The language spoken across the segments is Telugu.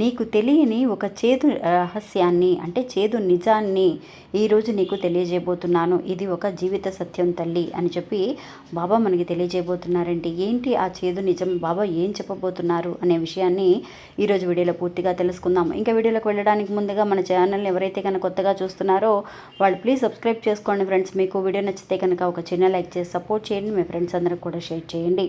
నీకు తెలియని ఒక చేదు రహస్యాన్ని అంటే చేదు నిజాన్ని ఈరోజు నీకు తెలియజేయబోతున్నాను. ఇది ఒక జీవిత సత్యం తల్లి అని చెప్పి బాబా మనకి తెలియజేయబోతున్నారండి. ఏంటి ఆ చేదు నిజం? బాబా ఏం చెప్పబోతున్నారు అనే విషయాన్ని ఈరోజు వీడియోలో పూర్తిగా తెలుసుకుందాం. ఇంకా వీడియోలోకి వెళ్ళడానికి ముందుగా మన ఛానల్ని ఎవరైతే కనుక కొత్తగా చూస్తున్నారో వాళ్ళు ప్లీజ్ సబ్స్క్రైబ్ చేసుకోండి ఫ్రెండ్స్. మీకు వీడియో నచ్చితే కనుక ఒక చిన్న లైక్ చేసి సపోర్ట్ చేయండి. మీ ఫ్రెండ్స్ అందరికి కూడా షేర్ చేయండి.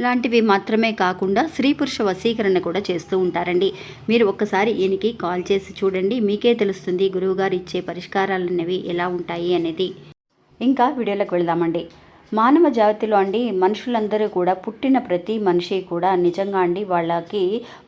లాంటివి మాత్రమే కాకుండా స్త్రీ పురుష వశీకరణ కూడా చేస్తూ ఉంటారండి. మీరు ఒక్కసారి ఈయనకి కాల్ చేసి చూడండి. మీకే తెలుస్తుంది గురువుగారు ఇచ్చే పరిష్కారాలు అనేవి ఎలా ఉంటాయి అనేది. ఇంకా వీడియోలోకి వెళ్దామండి. మానవ జాతిలో అండి మనుషులందరూ కూడా పుట్టిన ప్రతి మనిషి కూడా నిజంగా అండి వాళ్ళకి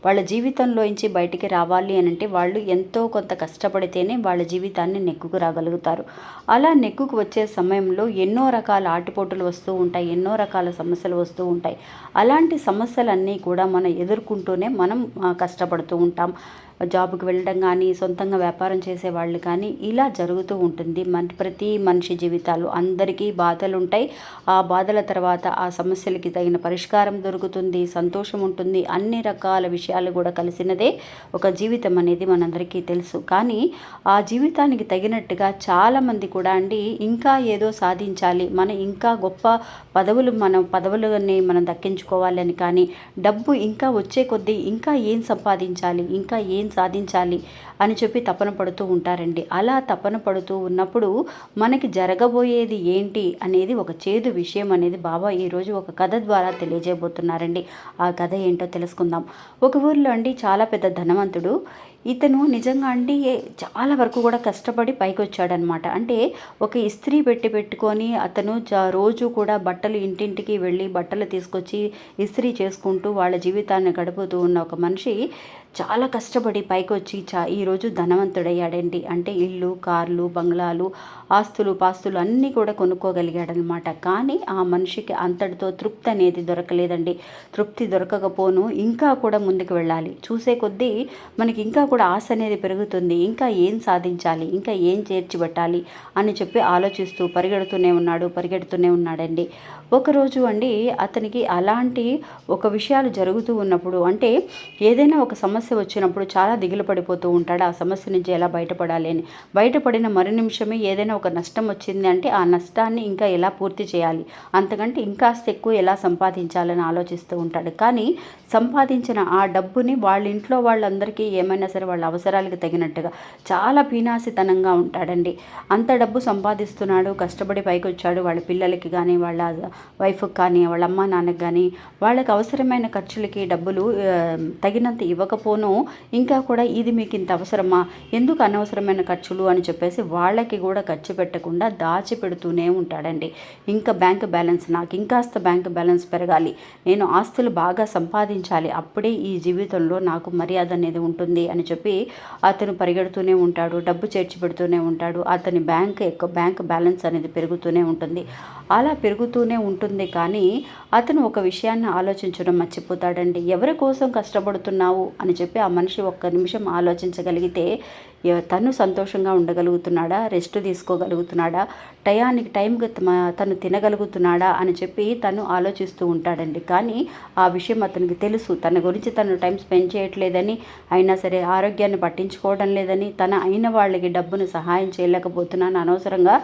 వాళ్ళ జీవితంలోంచి బయటికి రావాలి అని అంటే వాళ్ళు ఎంతో కొంత కష్టపడితేనే వాళ్ళ జీవితాన్ని నెక్కుకు రాగలుగుతారు. అలా నెక్కుకు వచ్చే సమయంలో ఎన్నో రకాల ఆటిపోటులు వస్తూ ఉంటాయి ఎన్నో రకాల సమస్యలు వస్తూ ఉంటాయి. అలాంటి సమస్యలన్నీ కూడా మనం ఎదుర్కొంటూనే మనం కష్టపడుతూ ఉంటాం. జాబ్కి వెళ్ళడం కానీ సొంతంగా వ్యాపారం చేసే వాళ్ళు కానీ ఇలా జరుగుతూ ఉంటుంది. మన ప్రతి మనిషి జీవితాలు అందరికీ బాధలు ఉంటాయి ఆ బాధల తర్వాత ఆ సమస్యలకి తగిన పరిష్కారం దొరుకుతుంది సంతోషం ఉంటుంది. అన్ని రకాల విషయాలు కూడా కలిసినదే ఒక జీవితం అనేది మనందరికీ తెలుసు. కానీ ఆ జీవితానికి తగినట్టుగా చాలామంది కూడా అండి ఇంకా ఏదో సాధించాలి. మనం ఇంకా గొప్ప పదవులు మనం పదవులని మనం దక్కించుకోవాలని కానీ డబ్బు ఇంకా వచ్చే కొద్దీ ఇంకా ఏం సంపాదించాలి ఇంకా ఏం సాధించాలి అని చెప్పి తపన పడుతూ ఉంటారండి. అలా తపన పడుతూ ఉన్నప్పుడు మనకి జరగబోయేది ఏంటి అనేది ఒక చేదు విషయం అనేది బాబా ఈరోజు ఒక కథ ద్వారా తెలియజేయబోతున్నారండి. ఆ కథ ఏంటో తెలుసుకుందాం. ఒక ఊర్లో అండి చాలా పెద్ద ధనవంతుడు. ఇతను నిజంగా అండి చాలా వరకు కూడా కష్టపడి పైకి వచ్చాడనమాట అంటే ఒక ఇస్త్రీ పెట్టి పెట్టుకొని అతను రోజు కూడా బట్టలు ఇంటింటికి వెళ్ళి బట్టలు తీసుకొచ్చి ఇస్త్రీ చేసుకుంటూ వాళ్ళ జీవితాన్ని గడుపుతూ ఉన్న ఒక మనిషి చాలా కష్టపడి పైకి వచ్చి చా ఈరోజు ధనవంతుడయ్యాడండి. అంటే ఇల్లు కార్లు బంగ్లాలు ఆస్తులు పాస్తులు అన్నీ కూడా కొనుక్కోగలిగాడనమాట. కానీ ఆ మనిషికి అంతటితో తృప్తి అనేది దొరకలేదండి. తృప్తి దొరకకపోను ఇంకా కూడా ముందుకు వెళ్ళాలి. చూసే కొద్దీ మనకి ఇంకా కూడా ఆశ అనేది పెరుగుతుంది. ఇంకా ఏం సాధించాలి? ఇంకా ఏం చేర్చిపెట్టాలి? అని చెప్పి ఆలోచిస్తూ పరిగెడుతూనే ఉన్నాడు పరిగెడుతూనే ఉన్నాడండి. ఒకరోజు అండి అతనికి అలాంటి ఒక విషయాలు జరుగుతూ ఉన్నప్పుడు అంటే ఏదైనా ఒక సమస్య సమస్య వచ్చినప్పుడు చాలా దిగులు పడిపోతూ ఉంటాడు. ఆ సమస్య నుంచి ఎలా బయటపడాలి అని. బయటపడిన మరు నిమిషమే ఏదైనా ఒక నష్టం వచ్చింది అంటే ఆ నష్టాన్ని ఇంకా ఎలా పూర్తి చేయాలి? అంతకంటే ఇంకాస్త ఎక్కువ ఎలా సంపాదించాలని ఆలోచిస్తూ ఉంటాడు. కానీ సంపాదించిన ఆ డబ్బుని వాళ్ళ ఇంట్లో వాళ్ళందరికీ ఏమైనా సరే వాళ్ళ అవసరాలకు తగినట్టుగా చాలా పీనాసితనంగా ఉంటాడండి. అంత డబ్బు సంపాదిస్తున్నాడు కష్టపడి పైకి వచ్చాడు వాళ్ళ పిల్లలకి కానీ వాళ్ళ వైఫ్కి కానీ వాళ్ళ అమ్మ నాన్నకి కానీ వాళ్ళకి అవసరమైన ఖర్చులకి డబ్బులు తగినంత ఇవ్వకపోతే ఫోను ఇంకా కూడా ఇది మీకు ఇంత అవసరమా? ఎందుకు అనవసరమైన ఖర్చులు అని చెప్పేసి వాళ్ళకి కూడా ఖర్చు పెట్టకుండా దాచి పెడుతూనే ఉంటాడండి. ఇంకా బ్యాంక్ బ్యాలెన్స్ నాకు ఇంకాస్త బ్యాంక్ బ్యాలెన్స్ పెరగాలి. నేను ఆస్తులు బాగా సంపాదించాలి. అప్పుడే ఈ జీవితంలో నాకు మర్యాద అనేది ఉంటుంది అని చెప్పి అతను పరిగెడుతూనే ఉంటాడు డబ్బు చేర్చి పెడుతూనే ఉంటాడు. అతని బ్యాంక్ ఎక్కువ బ్యాంక్ బ్యాలెన్స్ అనేది పెరుగుతూనే ఉంటుంది. అలా పెరుగుతూనే ఉంటుంది కానీ అతను ఒక విషయాన్ని ఆలోచించడం మర్చిపోతాడండి. ఎవరి కోసం కష్టపడుతున్నావు అని చెప్పి ఆ మనిషి ఒక్క నిమిషం ఆలోచించగలిగితే తను సంతోషంగా ఉండగలుగుతున్నాడా రెస్ట్ తీసుకోగలుగుతున్నాడా టయానికి టైంకి తను తినగలుగుతున్నాడా అని చెప్పి తను ఆలోచిస్తూ ఉంటాడండి. కానీ ఆ విషయం అతనికి తెలుసు. తన గురించి తను టైం స్పెండ్ చేయట్లేదని అయినా సరే ఆరోగ్యాన్ని పట్టించుకోవడం లేదని తన అయిన వాళ్ళకి డబ్బును సహాయం చేయలేకపోతున్నాను. అనవసరంగా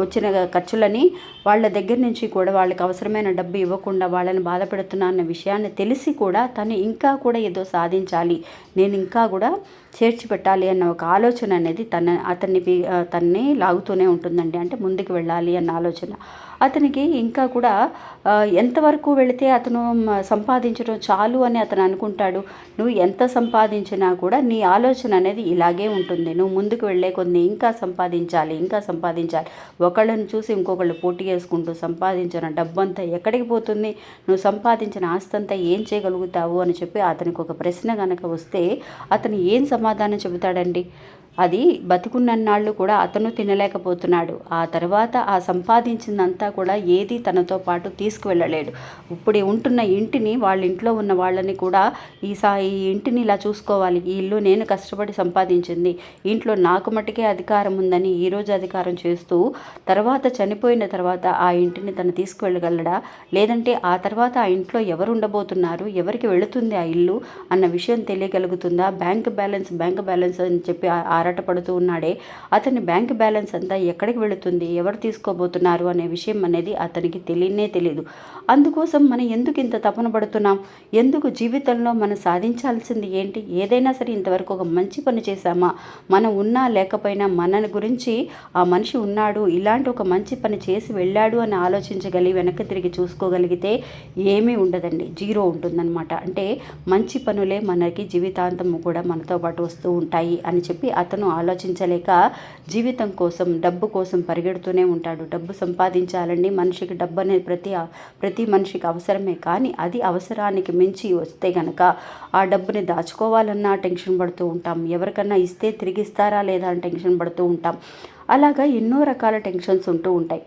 వచ్చిన ఖర్చులని వాళ్ళ దగ్గర నుంచి కూడా వాళ్ళకి అవసరమైన డబ్బు ఇవ్వకుండా వాళ్ళని బాధపెడుతున్నా అన్న విషయాన్ని తెలిసి కూడా తను ఇంకా కూడా ఏదో సాధించాలి నేను ఇంకా కూడా చేర్చి పెట్టాలి అన్న ఒక ఆలోచన అనేది తన అతన్ని తన్ని లాగుతూనే ఉంటుందండి. అంటే ముందుకు వెళ్ళాలి అన్న ఆలోచన. అతనికి ఇంకా కూడా ఎంతవరకు వెళితే అతను సంపాదించడం చాలు అని అతను అనుకుంటాడు. నువ్వు ఎంత సంపాదించినా కూడా నీ ఆలోచన అనేది ఇలాగే ఉంటుంది. నువ్వు ముందుకు వెళ్ళే కొన్ని ఇంకా సంపాదించాలి ఇంకా సంపాదించాలి. ఒకళ్ళని చూసి ఇంకొకళ్ళు పోటీ చేసుకుంటూ సంపాదించిన డబ్బంతా ఎక్కడికి పోతుంది? నువ్వు సంపాదించిన ఆస్తి అంతా ఏం చేయగలుగుతావు? అని చెప్పి అతనికి ఒక ప్రశ్న కనుక వస్తే అతను ఏం సమాధానం చెబుతాడండి? అది బతికున్నన్నాళ్ళు కూడా అతను తినలేకపోతున్నాడు. ఆ తర్వాత ఆ సంపాదించిందంతా కూడా ఏది తనతో పాటు తీసుకువెళ్ళలేడు ఇప్పుడు ఉంటున్న ఇంటిని వాళ్ళ ఇంట్లో ఉన్న వాళ్ళని కూడా ఈ సా ఈ ఇంటిని ఇలా చూసుకోవాలి. ఈ ఇల్లు నేను కష్టపడి సంపాదించింది. ఇంట్లో నాకు మటుకే అధికారం ఉందని ఈరోజు అధికారం చేస్తూ తర్వాత చనిపోయిన తర్వాత ఆ ఇంటిని తను తీసుకువెళ్ళగలడా? లేదంటే ఆ తర్వాత ఆ ఇంట్లో ఎవరు ఉండబోతున్నారు? ఎవరికి వెళుతుంది ఆ ఇల్లు? అన్న విషయం తెలియగలుగుతుందా? బ్యాంక్ బ్యాలెన్స్ బ్యాంక్ బ్యాలెన్స్ అని చెప్పి ఆ- ఆరాటపడుతూ ఉన్నాడే. అతని బ్యాంక్ బ్యాలెన్స్ అంతా ఎక్కడికి వెళుతుంది? ఎవరు తీసుకోబోతున్నారు? అనే విషయం అనేది అతనికి తెలియనే తెలియదు అందుకోసం మనం ఎందుకు ఇంత తపన పడుతున్నాం? ఎందుకు జీవితంలో మనం సాధించాల్సింది ఏంటి? ఏదైనా సరే ఇంతవరకు ఒక మంచి పని చేశామా? మనం ఉన్నా లేకపోయినా మన గురించి ఆ మనిషి ఉన్నాడు ఇలాంటి ఒక మంచి పని చేసి వెళ్ళాడు అని ఆలోచించగలిగి వెనక్కి తిరిగి చూసుకోగలిగితే ఏమీ ఉండదండి. జీరో ఉంటుందన్నమాట. అంటే మంచి పనులే మనకి జీవితాంతం కూడా మనతో పాటు వస్తూ ఉంటాయి అని చెప్పి అతను ఆలోచించలేక జీవితం కోసం డబ్బు కోసం పరిగెడుతూనే ఉంటాడు. డబ్బు సంపాదించాలండి మనిషికి డబ్బు అనేది ప్రతి ప్రతి మనిషికి అవసరమే. కానీ అది అవసరానికి మించి వస్తే గనక ఆ డబ్బుని దాచుకోవాలన్నా టెన్షన్ పడుతూ ఉంటాం. ఎవరికన్నా ఇస్తే తిరిగి ఇస్తారా లేదా అని టెన్షన్ పడుతూ ఉంటాం. అలాగా ఎన్నో రకాల టెన్షన్స్ ఉంటూ ఉంటాయి.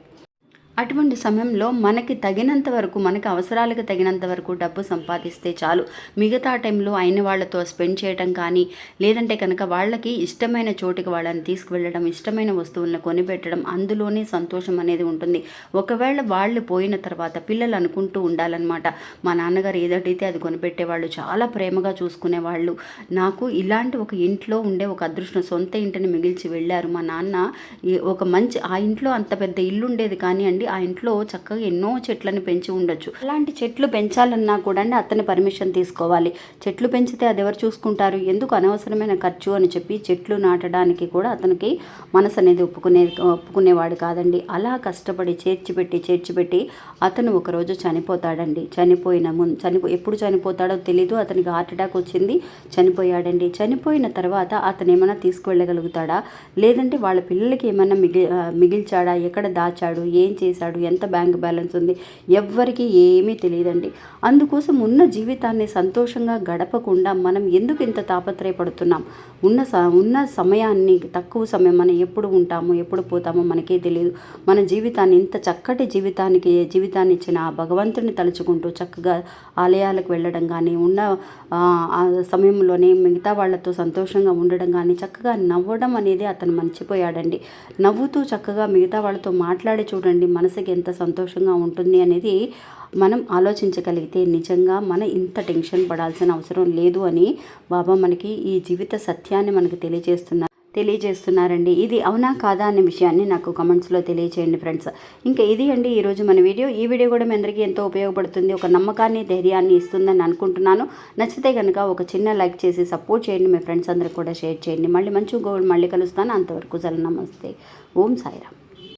అటువంటి సమయంలో మనకి తగినంత వరకు మనకి అవసరాలకు తగినంత వరకు డబ్బు సంపాదిస్తే చాలు. మిగతా టైంలో అయిన వాళ్ళతో స్పెండ్ చేయడం కానీ లేదంటే కనుక వాళ్ళకి ఇష్టమైన చోటికి వాళ్ళని తీసుకువెళ్ళడం ఇష్టమైన వస్తువులను కొనిపెట్టడం అందులోనే సంతోషం అనేది ఉంటుంది. ఒకవేళ వాళ్ళు పోయిన తర్వాత పిల్లలు అనుకుంటూ ఉండాలన్నమాట. మా నాన్నగారు ఏదైతే అది కొనిపెట్టేవాళ్ళు చాలా ప్రేమగా చూసుకునేవాళ్ళు. నాకు ఇలాంటి ఒక ఇంట్లో ఉండే ఒక అదృష్టం సొంత ఇంటిని మిగిల్చి వెళ్ళారు. మా నాన్న ఒక మంచి ఆ ఇంట్లో అంత పెద్ద ఇల్లు ఉండేది కానీ అండి ఆ ఇంట్లో చక్కగా ఎన్నో చెట్లను పెంచి ఉండొచ్చు. అలాంటి చెట్లు పెంచాలన్నా కూడా అండి అతని పర్మిషన్ తీసుకోవాలి. చెట్లు పెంచితే అది ఎవరు చూసుకుంటారు? ఎందుకు అనవసరమైన ఖర్చు అని చెప్పి చెట్లు నాటడానికి కూడా అతనికి మనసు అనేది ఒప్పుకునే ఒప్పుకునేవాడు కాదండి. అలా కష్టపడి చేర్చిపెట్టి చేర్చిపెట్టి అతను ఒకరోజు చనిపోతాడండి. చనిపోయిన ముందు చనిపో ఎప్పుడు చనిపోతాడో తెలీదు. అతనికి హార్ట్ అటాక్ వచ్చింది చనిపోయాడండి. చనిపోయిన తర్వాత అతను ఏమైనా తీసుకువెళ్ళగలుగుతాడా? లేదంటే వాళ్ళ పిల్లలకి ఏమైనా మిగి మిగిల్చాడా? ఎక్కడ దాచాడు? ఏం చేశాడు ఎంత బ్యాంక్ బ్యాలెన్స్ ఉంది ఎవ్వరికీ ఏమీ తెలియదండి. అందుకోసం ఉన్న జీవితాన్ని సంతోషంగా గడపకుండా మనం ఎందుకు ఇంత తాపత్రయపడుతున్నాం? ఉన్న స ఉన్న సమయాన్ని తక్కువ సమయం మనం ఎప్పుడు ఉంటామో ఎప్పుడు పోతామో మనకే తెలియదు మన జీవితాన్ని ఇంత చక్కటి జీవితానికి జీవితాన్ని ఇచ్చిన ఆ భగవంతుని తలుచుకుంటూ చక్కగా ఆలయాలకు వెళ్ళడం కానీ ఉన్న ఆ సమయంలోనే మిగతా వాళ్ళతో సంతోషంగా ఉండడం కానీ చక్కగా నవ్వడం అనేది అతను మర్చిపోయాడండి. నవ్వుతూ చక్కగా మిగతా వాళ్ళతో మాట్లాడి చూడండి మనసుకి ఎంత సంతోషంగా ఉంటుంది అనేది మనం ఆలోచించగలిగితే నిజంగా మన ఇంత టెన్షన్ పడాల్సిన అవసరం లేదు అని బాబా మనకి ఈ జీవిత సత్యాన్ని మనకు తెలియజేస్తున్నారు తెలియజేస్తున్నారండి. ఇది అవునా కాదా అనే విషయాన్ని నాకు కమెంట్స్లో తెలియచేయండి ఫ్రెండ్స్. ఇంకా ఇది అండి ఈరోజు మన వీడియో. ఈ వీడియో కూడా మీ అందరికీ ఎంతో ఉపయోగపడుతుంది ఒక నమ్మకాన్ని ధైర్యాన్ని ఇస్తుందని అనుకుంటున్నాను. నచ్చితే కనుక ఒక చిన్న లైక్ చేసి సపోర్ట్ చేయండి మీ ఫ్రెండ్స్ అందరికి కూడా షేర్ చేయండి. మళ్ళీ మంచి గోల్ మళ్ళీ కలుస్తాను. అంతవరకు జల నమస్తే. ఓం సాయిరామ్.